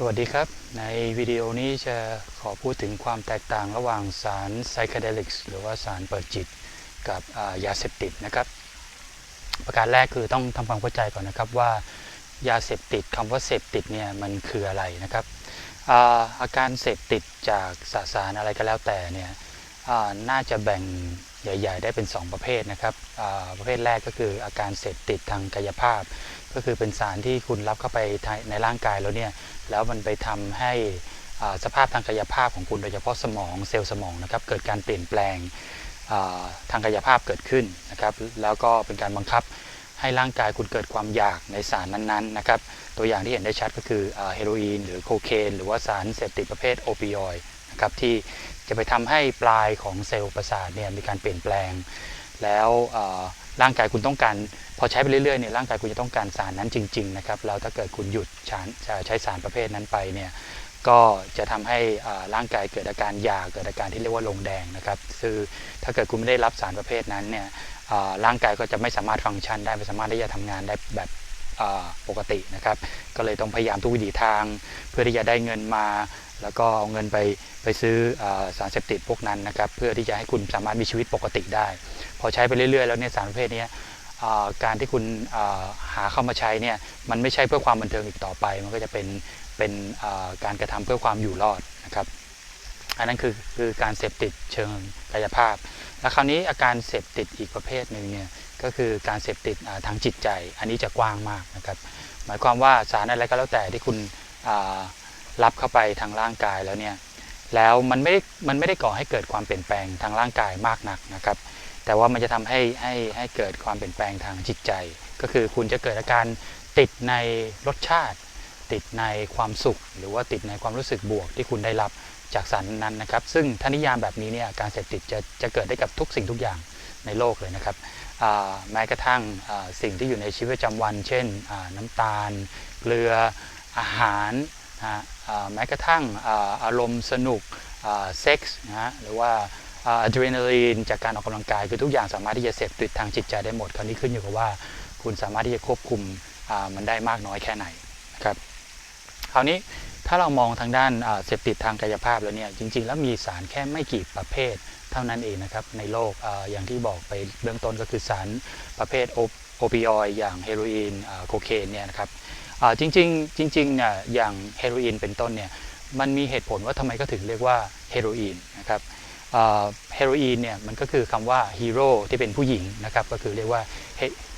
สวัสดีครับ ในวิดีโอนี้จะขอพูดถึงความแตกต่างระหว่างสารไซคาเดลิกหรือว่าสารเปิดจิตกับยาเสพติดนะครับ ประการแรกคือต้องทำความเข้าใจก่อนนะครับว่ายาเสพติดคำว่าเสพติดเนี่ยมันคืออะไรนะครับอาอาการเสพติดจากสสารอะไรก็แล้วแต่เนี่ยน่าจะแบ่ง ใหญ่ ๆ ได้เป็น 2 ประเภทนะครับประเภทแรกก็คืออาการเสพติดทางกายภาพ ก็คือเป็นสารที่คุณรับเข้าไปในร่างกายแล้วเนี่ยแล้วมันไปทำให้สภาพทางกายภาพของคุณโดยเฉพาะสมองเซลล์สมองนะครับเกิดการเปลี่ยนแปลงทางกายภาพเกิดขึ้นนะครับแล้วก็เป็นการบังคับให้ร่างกายคุณเกิดความอยากในสารนั้นๆนะครับตัวอย่างที่เห็นได้ชัดก็คือเฮโรอีนหรือโคเคนหรือว่าสารเสพติดประเภทโอปิออยด์ นะครับที่จะไปทำให้ปลายของเซลล์ประสาทเนี่ยมีการเปลี่ยนแปลง แล้วร่างกายคุณต้องการพอใช้ไปเรื่อยๆเนี่ยร่างกายคุณจะต้องการสารนั้นจริงๆนะครับแล้วถ้าเกิดคุณหยุดใช้ใช้สารประเภทนั้นไปเนี่ยก็จะทำให้ร่างกายเกิดอาการอยากเกิดอาการที่เรียกว่าลงแดงนะครับคือถ้าเกิดคุณไม่ได้รับสารประเภทนั้นเนี่ยร่างกายก็จะไม่สามารถฟังก์ชันได้ไม่สามารถที่จะทำงานได้แบบ ปกตินะครับ ก็เลยต้องพยายามทุกวิถีทาง เพื่อที่จะได้เงินมา แล้วก็เอาเงินไปไปซื้ออสารเสพติดพวกนั้นนะครับ เพื่อที่จะให้คุณสามารถมีชีวิตปกติได้ พอใช้ไปเรื่อย ๆ แล้วเนี่ยสารประเภทนี้การที่คุณหาเข้ามาใช้เนี่ยมันไม่ใช่เพื่อความบันเทิงอีกต่อไป มันก็จะเป็นเป็นการกระทำเพื่อความอยู่รอดนะครับ อันนั้นคือคือการเสพติดเชิงกายภาพ แล้วคราวนี้อาการเสพติดอีกประเภทหนึ่งเนี่ยก็คือการเสพติดทางจิตใจ อันนี้จะกว้างมากนะครับ หมายความว่าสารอะไรก็แล้วแต่ที่คุณรับเข้าไปทางร่างกายแล้วเนี่ยแล้วมันไม่ได้มันไม่ได้ก่อให้เกิดความเปลี่ยนแปลงทางร่างกายมากนักนะครับ แต่ว่ามันจะทำให้ให้ให้เกิดความเปลี่ยนแปลงทางจิตใจ ก็คือคุณจะเกิดอาการติดในรสชาติ ติดในความสุข หรือว่าติดในความรู้สึกบวกที่คุณได้รับ จากสารนั้นนะครับ ซึ่งทนิยามแบบนี้เนี่ยการเสพติดจะจะเกิดได้กับทุกสิ่งทุกอย่างในโลกเลยนะครับแม้กระทั่งสิ่งที่อยู่ในชีวิตประจำวัน เช่นน้ำตาล เกลืออาหารนะแม้กระทั่งอารมณ์สนุกเซ็กส์นะหรือว่าอะดรีนาลีนจากการออกกำลังกายคือทุกอย่างสามารถที่จะเสพติดทางจิตใจได้หมดคราวนี้ขึ้นอยู่กับว่าคุณสามารถที่จะควบคุมมันได้มากน้อยแค่ไหนนะครับคราวนี้ ถ้าเรามองทางด้านเสพติดทางกายภาพแล้วเนี่ยจริง ๆ แล้วมีสารแค่ไม่กี่ประเภทเท่านั้นเองนะครับในโลกออย่างที่บอกไปเบื้องต้นก็คือสารประเภทโอปิออยด์อย่างเฮโรอีนโคเคนเนี่ยนะครับจริงๆจริงๆเนี่ยอย่างเฮโรอีนเป็นต้นเนี่ยมันมีเหตุผลว่าทำไมก็ถึงเรียกว่าเฮโรอีนนะครับเฮโรอีนเนี่ยมันก็คือคำว่าฮีโร่ที่เป็นผู้หญิงนะครับก็คือเรียกว่า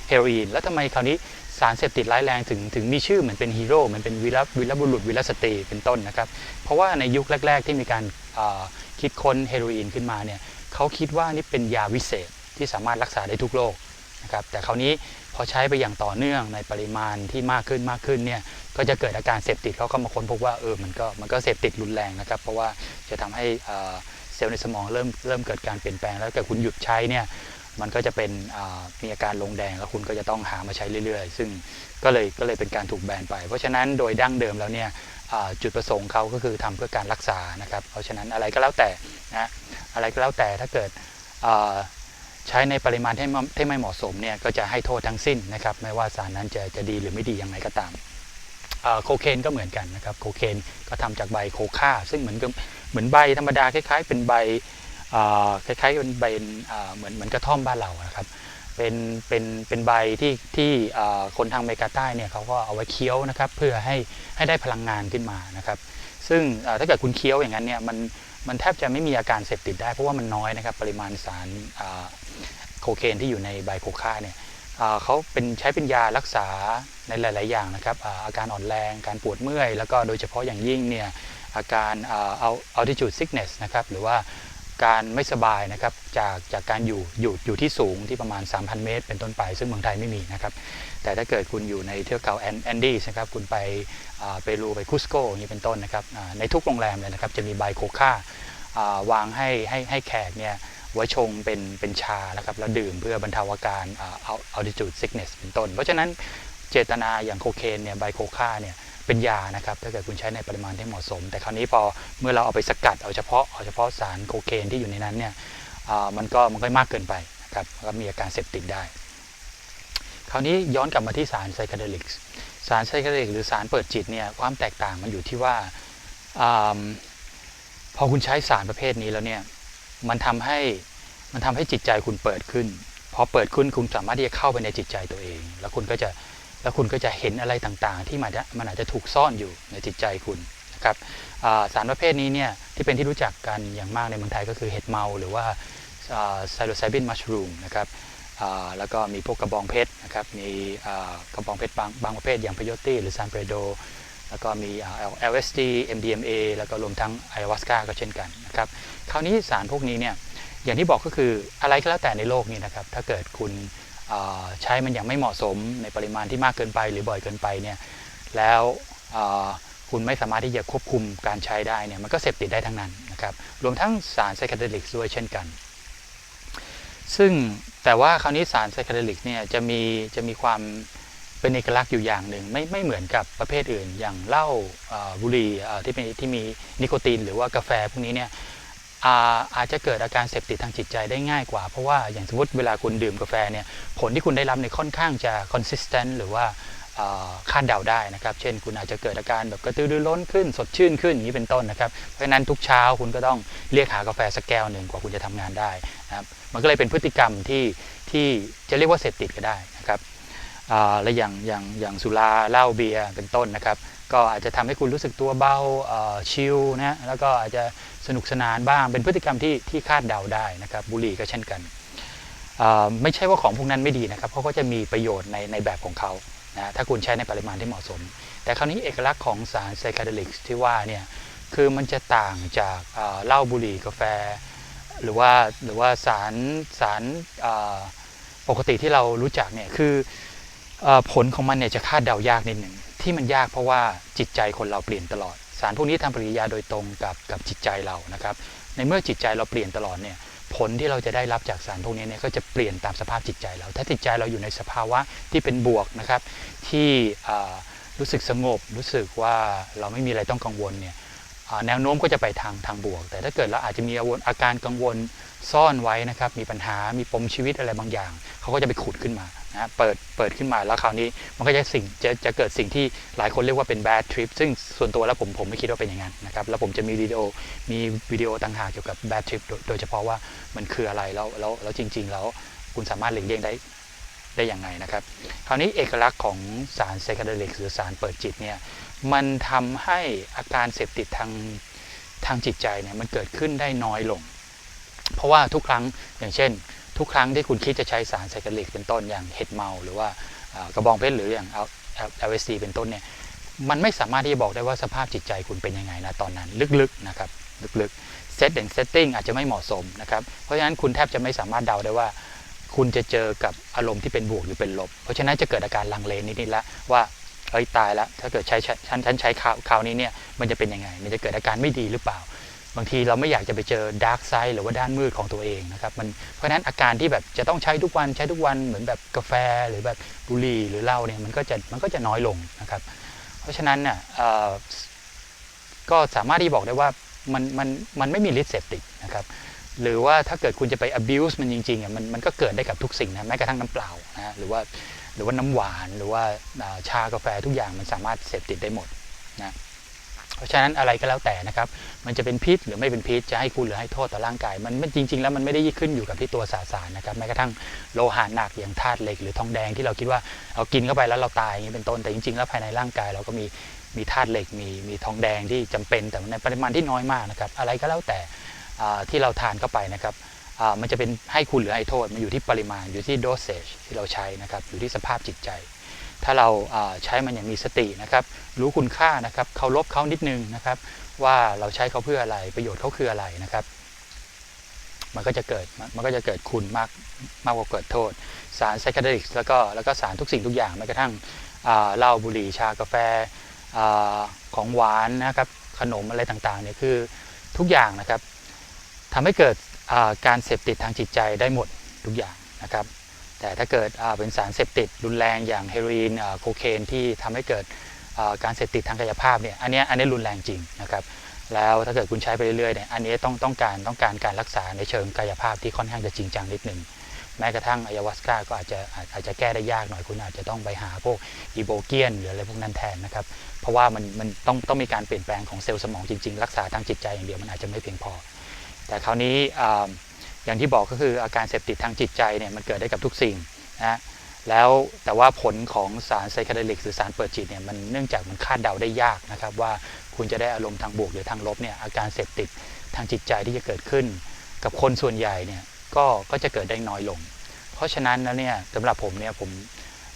เฮโรอีนแล้วทำไมคราวนี้ สารเสพติดร้ายแรงถึงถึงมีชื่อเหมือนเป็นฮีโร่เหมือนเป็นวีรวีรบุรุษวีรสตรีเป็นต้นนะครับ เพราะว่าในยุคแรก ๆ ที่มีการคิดค้นเฮโรอีนขึ้นมาเนี่ยเขาคิดว่านี่เป็นยาวิเศษที่สามารถรักษาได้ทุกโรคนะครับแต่คราวนี้พอใช้ไปอย่างต่อเนื่องในปริมาณที่มากขึ้นมากขึ้นเนี่ยก็จะเกิดอาการเสพติดเขาก็มาค้นพบว่าเออมันก็มันก็เสพติดรุนแรงนะครับ เพราะว่าจะทำให้เซลล์ในสมองเริ่มเริ่มเกิดการเปลี่ยนแปลงแล้วเกิดคุณหยุดใช้เนี่ย มันก็จะเป็นมีอาการลงแดงแล้วคุณก็จะต้องหามาใช้เรื่อยๆ ซึ่งก็เลยก็เลยเป็นการถูกแบนไป เพราะฉะนั้นโดยดั้งเดิมแล้วเนี่ยจุดประสงค์เขาก็คือทำเพื่อการรักษานะครับ เพราะฉะนั้นอะไรก็แล้วแต่นะอะไรก็แล้วแต่ถ้าเกิดใช้ในปริมาณที่ที่ไม่เหมาะสมเนี่ยก็จะให้โทษทั้งสิ้นนะครับ ไม่ว่าสารนั้นจะจะดีหรือไม่ดีอย่างไรก็ตามโคเคนก็เหมือนกันนะครับโคเคนก็ทำจากใบโคค่า ซึ่งเหมือนกับเหมือนใบธรรมดาคล้ายๆ เป็นใบ คล้ายๆเป็นใบเหมือนเหมือนกระท่อมบ้านเรานะครับเป็นเป็นเป็นใบที่ที่คนทางอเมริกาใต้เนี่ยเขาก็เอาไว้เคี้ยวนะครับเพื่อให้ให้ได้พลังงานขึ้นมานะครับ ซึ่งถ้าเกิดคุณเคี้ยวอย่างนั้นเนี่ยมันมันแทบจะไม่มีอาการเสพติดได้เพราะว่ามันน้อยนะครับปริมาณสารโคเคนที่อยู่ในใบโคค่าเนี่ยเขาเป็นใช้เป็นยารักษาในหลาย ๆ อย่างนะครับอาการอ่อนแรงการปวดเมื่อย แล้วก็โดยเฉพาะอย่างยิ่งเนี่ยอาการเอา altitude sickness นะครับหรือว่า การไม่สบายนะครับจากจากการอยู่อยู่อยู่ที่สูงที่ประมาณ 3,000 เมตร เป็นต้นไป ซึ่งเมืองไทยไม่มีนะครับแต่ถ้าเกิดคุณอยู่ในเทือกเขาแอนดี้นะครับคุณไปเปรูไปคุสโกอย่างนี้เป็นต้นนะครับในทุกโรงแรมเลยนะครับจะมีใบโคค่าวางให้ให้ให้แขกเนี่ยไว้ชงเป็นเป็นชานะครับแล้วดื่มเพื่อบรรเทาอาการเอา altitude sickness เป็นต้น เพราะฉะนั้นเจตนาอย่างโคเคนเนี่ยใบโคค่าเนี่ย เป็นยานะครับ ถ้าเกิดคุณใช้ในปริมาณที่เหมาะสม แต่คราวนี้พอเมื่อเราเอาไปสกัดเอาเฉพาะเอาเฉพาะสารโคเคนที่อยู่ในนั้นเนี่ยมันก็มันก็มากเกินไปนะครับก็มีอาการเสพติดได้ คราวนี้ย้อนกลับมาที่สารไซคาเดลิกสารไซเคเดลิกหรือสารเปิดจิตเนี่ยความแตกต่างมันอยู่ที่ว่าอาพอคุณใช้สารประเภทนี้แล้วเนี่ยมันทำให้มันทำให้จิตใจคุณเปิดขึ้นพอเปิดขึ้นคุณสามารถที่จะเข้าไปในจิตใจตัวเอง แล้วคุณก็จะ แล้วคุณก็จะเห็นอะไรต่างๆ ที่มันมันอาจจะถูกซ่อนอยู่ในจิตใจคุณนะครับสารประเภทนี้เนี่ยที่เป็นที่รู้จักกันอย่างมากในเมืองไทยก็คือเห็ดเมาหรือว่าไซโลไซบินมัชรูมนะครับแล้วก็มีพวกกระบองเพชรนะครับ มีกระบองเพชรบางบางประเภทอย่างพยตี้หรือซานเปโด แล้วก็มี LSD MDMA แล้วก็รวมทั้งไอวาสกาก็เช่นกันนะครับ คราวนี้สารพวกนี้เนี่ยอย่างที่บอกก็คืออะไรก็แล้วแต่ในโลกนี้นะครับ ถ้าเกิดคุณ ใช้มันอย่างไม่เหมาะสมในปริมาณที่มากเกินไป หรือบ่อยเกินไปเนี่ยแล้วคุณไม่สามารถที่จะควบคุมการใช้ได้เนี่ยมันก็เสพติดได้ทั้งนั้นนะครับรวมทั้งสารไซคาเดลิกด้วยเช่นกัน ซึ่งแต่ว่าคราวนี้สารไซคาเดลิกเนี่ยจะมีจะมีความเป็นเอกลักษณ์อยู่อย่างหนึ่งไม่ไม่เหมือนกับประเภทอื่น อย่างเหล้าบุหรี่ที่มีที่มีนิโคติน หรือว่ากาแฟพวกนี้เนี่ย อาอาจจะเกิดอาการเสพติดทางจิตใจได้ง่ายกว่า เพราะว่าอย่างสมมติเวลาคุณดื่มกาแฟเนี่ยผลที่คุณได้รับเนี่ยค่อนข้างจะ consistent หรือว่าคาดเดาได้นะครับ เช่น คุณอาจจะเกิดอาการแบบกระตือรือร้นขึ้น สดชื่นขึ้นอย่างนี้เป็นต้นนะครับ เพราะฉะนั้นทุกเช้าคุณก็ต้องเรียกหากาแฟสักแก้วหนึ่งกว่าคุณจะทำงานได้นะครับ มันก็เลยเป็นพฤติกรรมที่ที่จะเรียกว่าเสพติดก็ได้นะครับ และอย่างอย่างอย่างสุราเหล้าเบียร์เป็นต้นนะครับ ก็อาจจะทำให้คุณรู้สึกตัวเบาชิลนะแล้วก็อาจจะสนุกสนานบ้างเป็นพฤติกรรมที่ที่คาดเดาได้นะครับบุหรี่ก็เช่นกันไม่ใช่ว่าของพวกนั้นไม่ดีนะครับเขาก็จะมีประโยชน์ในในแบบของเขานะถ้าคุณใช้ในปริมาณที่เหมาะสม แต่คราวนี้เอกลักษณ์ของสารไซคาเดลิกที่ว่าเนี่ยคือมันจะต่างจากเหล้าบุหรี่กาแฟ หรือว่าหรือว่าสารสารปกติที่เรารู้จักเนี่ยคือ ผลของมันเนี่ยจะคาดเดายากนิดหนึ่งที่มันยากเพราะว่าจิตใจคนเราเปลี่ยนตลอด สารพวกนี้ทำปฏิกิริยาโดยตรงกับกับจิตใจเรานะครับ ในเมื่อจิตใจเราเปลี่ยนตลอดเนี่ยผลที่เราจะได้รับจากสารพวกนี้เนี่ยก็จะเปลี่ยนตามสภาพจิตใจเรา ถ้าจิตใจเราอยู่ในสภาวะที่เป็นบวกนะครับ ที่รู้สึกสงบ รู้สึกว่าเราไม่มีอะไรต้องกังวลเนี่ยแนวโน้มก็จะไปทางทางบวก แต่ถ้าเกิดเราอาจจะมีอาการกังวลซ่อนไว้นะครับ มีปัญหามีปมชีวิตอะไรบางอย่าง เขาก็จะไปขุดขึ้นมา นะเปิดเปิดขึ้นมาแล้วคราวนี้มันก็จะสิ่งจะจะเกิดสิ่งที่หลายคนเรียกว่าเป็น bad trip ซึ่งส่วนตัวแล้วผมผมไม่คิดว่าเป็นอย่างนั้นนะครับแล้วผมจะมีวิดีโอมีวิดีโอต่างหากเกี่ยวกับ bad trip โดยเฉพาะว่ามันคืออะไรแล้วแล้วแล้วจริง ๆ แล้วคุณสามารถหลีกเลี่ยงได้ได้อย่างไงนะครับ คราวนี้เอกลักษณ์ของสารไซคาเดลิกหรือสารเปิดจิตเนี่ยมันทำให้อาการเสพติดทางทางจิตใจเนี่ยมันเกิดขึ้นได้น้อยลง เพราะว่าทุกครั้งอย่างเช่น ทุกครั้งที่คุณคิดจะใช้สารไซคลิกเป็นต้นอย่างเห็ดเมา หรือว่ากระบองเพชรหรืออย่าง LSD เอสเป็นต้นเนี่ยมันไม่สามารถที่จะบอกได้ว่าสภาพจิตใจคุณเป็นยังไงนะตอนนั้นลึกๆนะครับลึกๆเซตแอนเซตติ้งอาจจะไม่เหมาะสมนะครับเพราะฉะนั้นคุณแทบจะไม่สามารถเดาได้ว่า คุณจะเจอกับอารมณ์ที่เป็นบวกหรือเป็นลบ เพราะฉะนั้นจะเกิดอาการลังเลนิดๆแล้วว่าเฮ้ยตายแล้วถ้าเกิดใช้ใช้ฉันฉันใช้คราวนี้เนี่ยมันจะเป็นยังไง มันจะเกิดอาการไม่ดีหรือเปล่า บางทีเราไม่อยากจะไปเจอดาร์กไซด์หรือว่าด้านมืดของตัวเองนะครับมันเพราะฉะนั้นอาการที่แบบจะต้องใช้ทุกวันใช้ทุกวันเหมือนแบบกาแฟหรือแบบบุหรี่หรือเหล้าเนี่ยมันก็จะมันก็จะน้อยลงนะครับ เพราะฉะนั้นเนี่ยก็สามารถที่บอกได้ว่ามันมันมันไม่มีฤทธิ์เสพติดนะครับหรือว่าถ้าเกิดคุณจะไป abuse มันจริงๆอะมันมันก็เกิดได้กับทุกสิ่งนะแม้กระทั่งน้ำเปล่านะหรือว่าหรือว่าน้ำหวานหรือว่าชากาแฟทุกอย่างมันสามารถเสพติดได้หมดนะ ราะฉะนั้นอะไรก็แล้วแต่นะครับ มันจะเป็นพิษหรือไม่เป็นพิษจะให้คุณหรือให้โทษต่อร่างกาย มันจริง ๆ แล้วมันไม่ได้ขึ้นอยู่กับที่ตัวสสารนะครับแม้กระทั่งโลหะหนักอย่างธาตุเหล็กหรือทองแดงที่เราคิดว่าเอากินเข้าไปแล้วเราตายอย่างนี้เป็นต้นแต่จริง ๆ แล้วภายในร่างกายเราก็มีมีธาตุเหล็กมีมีทองแดงที่จำเป็นแต่ในปริมาณที่น้อยมากนะครับอะไรก็แล้วแต่ที่เราทานเข้าไปนะครับมันจะเป็นให้คุณหรือให้โทษมันอยู่ที่ปริมาณอยู่ที่ dosage ที่เราใช้นะครับอยู่ที่สภาพจิตใจ ถ้าเราาใช้มันอย่างมีสตินะครับ รู้คุณค่านะครับเคารพเขานิดนึงนะครับ ว่าเราใช้เขาเพื่ออะไรประโยชน์เขาคืออะไรนะครับ มันก็จะเกิดมันก็จะเกิดคุณมากมากกว่าเกิดโทษ สารไซคาเดลิกแล้วก็แล้วก็สารทุกสิ่งทุกอย่างแม้กระทั่งเหล้าบุหรี่ชากาแฟอาของหวานนะครับขนมอะไรต่างๆเนี่ยคือทุกอย่างนะครับทำให้เกิดาการเสพติดทางจิตใจได้หมดทุกอย่างนะครับ แต่ถ้าเกิดเป็นสารเสพติดรุนแรงอย่างเฮโรอีนโคเคนที่ทำให้เกิดการเสพติดทางกายภาพเนี่ยอันนี้อันนี้รุนแรงจริงนะครับแล้วถ้าเกิดคุณใช้ไปเรื่อยๆเนี่ยอันนี้ต้องต้องการต้องการการรักษาในเชิงกายภาพที่ค่อนข้างจะจริงจังนิดหนึ่งแม้กระทั่งอายาวาสกาก็อาจจะอาจจะแก้ได้ยากหน่อยคุณอาจจะต้องไปหาพวกอีโบเกียนหรืออะไรพวกนั้นแทนนะครับเพราะว่ามันมันต้องต้องมีการเปลี่ยนแปลงของเซลล์สมองจริงๆ รักษาทางจิตใจอย่างเดียวมันอาจจะไม่เพียงพอ แต่คราวนี้ อย่างที่บอกก็คืออาการเสพติดทางจิตใจเนี่ยมันเกิดได้กับทุกสิ่งนะแล้วแต่ว่าผลของสารไซคาเดลิกหรือสารเปิดจิตเนี่ยมันเนื่องจากมันคาดเดาได้ยากนะครับว่าคุณจะได้อารมณ์ทางบวกหรือทางลบเนี่ยอาการเสพติดทางจิตใจที่จะเกิดขึ้น กับคนส่วนใหญ่เนี่ยก็ก็จะเกิดได้น้อยลง เพราะฉะนั้นแล้วเนี่ยสำหรับผมเนี่ยผม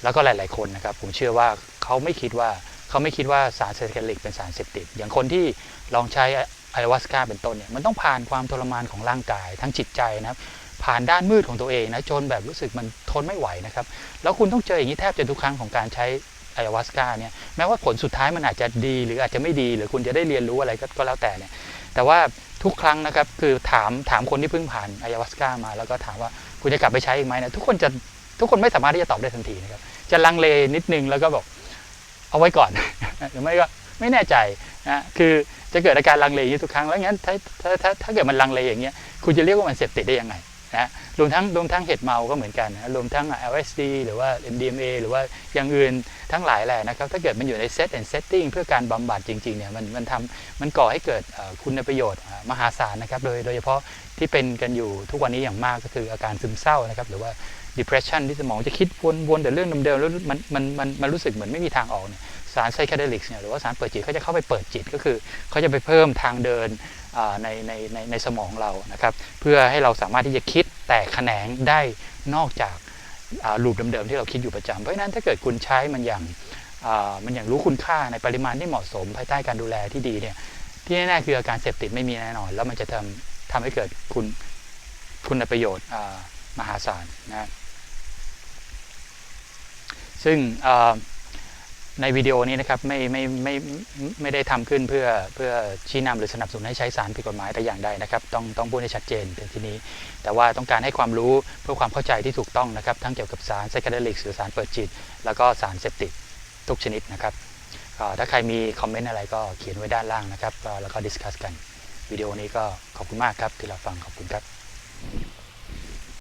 แล้วก็หลาย ๆคนนะครับผมเชื่อว่าเขาไม่คิดว่าเขาไม่คิดว่าสารไซคาเดลิกเป็นสารเสพติด อย่างคนที่ลองใช้ ไอวาสกาเป็นต้นเนี่ยมันต้องผ่านความทรมานของร่างกายทั้งจิตใจนะครับผ่านด้านมืดของตัวเองนะจนแบบรู้สึกมันทนไม่ไหวนะครับแล้วคุณต้องเจออย่างนี้แทบจะทุกครั้งของการใช้ไอวาสกาเนี่ยแม้ว่าผลสุดท้ายมันอาจจะดีหรืออาจจะไม่ดี หรือคุณจะได้เรียนรู้อะไรก็แล้วแต่เนี่ยแต่ว่าทุกครั้งนะครับคือถามถามคนที่เพิ่งผ่านไอวาสกามา แล้วก็ถามว่าคุณจะกลับไปใช้อีกไหมนะทุกคนจะทุกคนไม่สามารถที่จะตอบได้ทันทีนะครับจะลังเลนิดนึงแล้วก็บอกเอาไว้ก่อนหรือไม่ก็ ไม่แน่ใจนะคือจะเกิดอาการลังเลอย่างนี้ทุกครั้งแล้วงั้นถ้าถ้าถ้าเกิดมันลังเลอย่างเงี้ยคุณจะเรียกว่ามันเสพติดได้ยังไง นะรวมทั้งรวมทั้งเห็ดเมาก็เหมือนกันนะรวมทั้ง LSD หรือว่า MDMA หรือว่าอย่างอื่นทั้งหลายแหละนะครับถ้าเกิดมันอยู่ใน set and setting เพื่อการบำบัดจริงๆเนี่ยมันมันทำมันก่อให้เกิดคุณประโยชน์มหาศาลนะครับโดยโดยเฉพาะที่เป็นกันอยู่ทุกวันนี้อย่างมากก็คืออาการซึมเศร้านะครับหรือว่า depression ที่สมองจะคิดวนวนแต่เรื่องเดิมๆแล้วมันมันมันมันรู้สึกเหมือนไม่มีทางออกเนี่ยสารไซคาเดลิกเนี่ยหรือว่าสารเปิดจิตเขาจะเข้าไปเปิดจิตก็คือเขาจะไปเพิ่มทางเดิน ในในในในสมองเรานะครับ เพื่อให้เราสามารถที่จะคิดแตกแขนงได้นอกจากลูปเดิมๆที่เราคิดอยู่ประจำเพราะฉะนั้นถ้าเกิดคุณใช้มันอย่างมันอย่างรู้คุณค่าในปริมาณที่เหมาะสมภายใต้การดูแลที่ดีเนี่ยที่แน่ๆคืออาการเสพติดไม่มีแน่นอน แล้วมันจะทำทำให้เกิดคุณคุณประโยชน์มหาศาลนะซึ่ง ในวิดีโอนี้นะครับไม่ไม่ไม่ไม่ไม่ได้ทำขึ้นเพื่อเพื่อชี้นำหรือสนับสนุนให้ใช้สารผิดกฎหมายแต่อย่างใดนะครับ ต้องต้องพูดให้ชัดเจนในที่นี้ แต่ว่าต้องการให้ความรู้เพื่อความเข้าใจที่ถูกต้องนะครับ ทั้งเกี่ยวกับสารไซคาเดลิกหรือสารเปิดจิต แล้วก็สารเสพติดทุกชนิดนะครับก็ถ้าใครมีคอมเมนต์อะไรก็เขียนไว้ด้านล่างนะครับแล้วก็ดิสคัสกันวิดีโอนี้ก็ขอบคุณมากครับที่เรับฟังขอบคุณครับ